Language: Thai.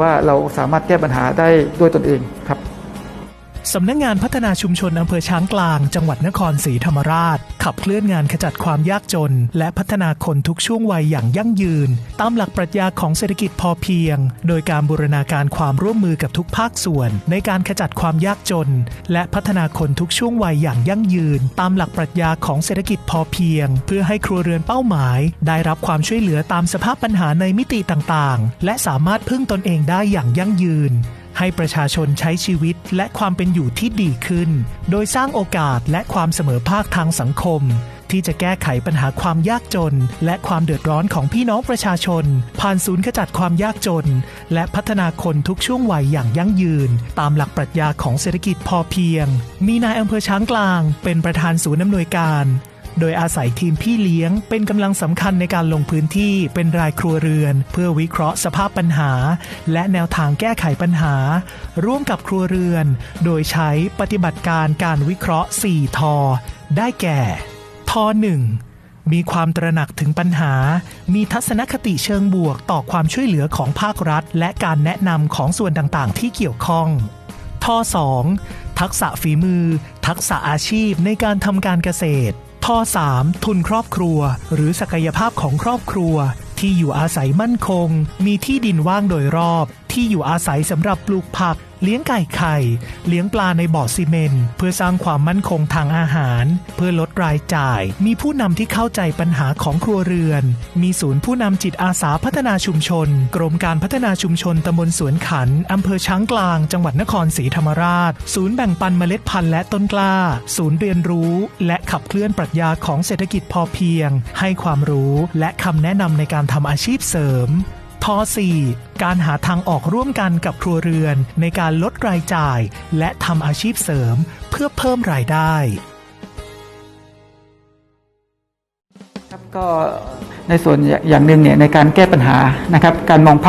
ว่าเราสามารถแก้ปัญหาได้ด้วยตนเองครับ สำนักงงานพัฒนาชุมชนอำเภอช้างกลาง จังหวัดนครศรีธรรมราช ขับเคลื่อนงานขจัดความยากจน และพัฒนาคนทุกช่วงวัยอย่างยั่งยืน ตามหลักปรัชญาของเศรษฐกิจพอเพียง โดยการบูรณาการความร่วมมือกับทุกภาคส่วน ในการขจัดความยากจน และพัฒนาคนทุกช่วงวัยอย่างยั่งยืน ตามหลักปรัชญาของเศรษฐกิจพอเพียง เพื่อให้ครัวเรือนเป้าหมาย ได้รับความช่วยเหลือตามสภาพปัญหาในมิติต่างๆ และสามารถพึ่งตนเองได้อย่างยั่งยืน ให้ประชาชนใช้ชีวิตและความเป็นอยู่ที่ดีขึ้น โดยสร้างโอกาสและความเสมอภาคทางสังคม ที่จะแก้ไขปัญหาความยากจน และความเดือดร้อนของพี่น้องประชาชน ผ่านศูนย์ขจัดความยากจน และพัฒนาคนทุกช่วงวัยอย่างยั่งยืน ตามหลักปรัชญาของเศรษฐกิจพอเพียง มีนายอำเภอช้างกลาง เป็นประธานศูนย์อำนวยการ โดยอาศัยทีมพี่เลี้ยง เป็นกำลังสำคัญในการลงพื้นที่เป็นรายครัวเรือน เพื่อวิเคราะห์สภาพปัญหา และแนวทางแก้ไขปัญหา ร่วมกับครัวเรือน โดยใช้ปฏิบัติการการวิเคราะห์ 4 ทอ ได้แก่ทอ1มีความตระหนักถึงปัญหา มีทัศนคติเชิงบวกต่อความช่วยเหลือของภาครัฐ และการแนะนำของส่วนต่างๆ ที่เกี่ยวข้อง ท่อ 2 ทักษะฝีมือ ทักษะอาชีพในการทำการเกษตร ท่อ3 ทุนครอบครัว หรือศักยภาพของครอบครัว ที่อยู่อาศัยมั่นคง มีที่ดินว่างโดยรอบ ที่อยู่อาศัยสำหรับปลูกผัก เลี้ยงไก่ไข่ เลี้ยงปลาในบ่อซีเมนเพื่อสร้างความมั่นคงทางอาหาร เพื่อลดรายจ่าย มีผู้นำที่เข้าใจปัญหาของครัวเรือน มีศูนย์ผู้นำจิตอาสาพัฒนาชุมชน กรมการพัฒนาชุมชนตำบลสวนขันอำเภอช้างกลาง จังหวัดนครศรีธรรมราช ศูนย์แบ่งปันเมล็ดพันธุ์และต้นกล้า ศูนย์เรียนรู้ และขับเคลื่อนปรัชญาของเศรษฐกิจพอเพียง ให้ความรู้และคำแนะนำในการทำอาชีพเสริม ท4การหาทางออกร่วมกันกับครัวเรือนในการลดรายจ่าย และทำอาชีพเสริมเพื่อเพิ่มรายได้ครับก็ในส่วนอย่างหนึ่งเนี่ยในการแก้ปัญหานะครับการมองภาพ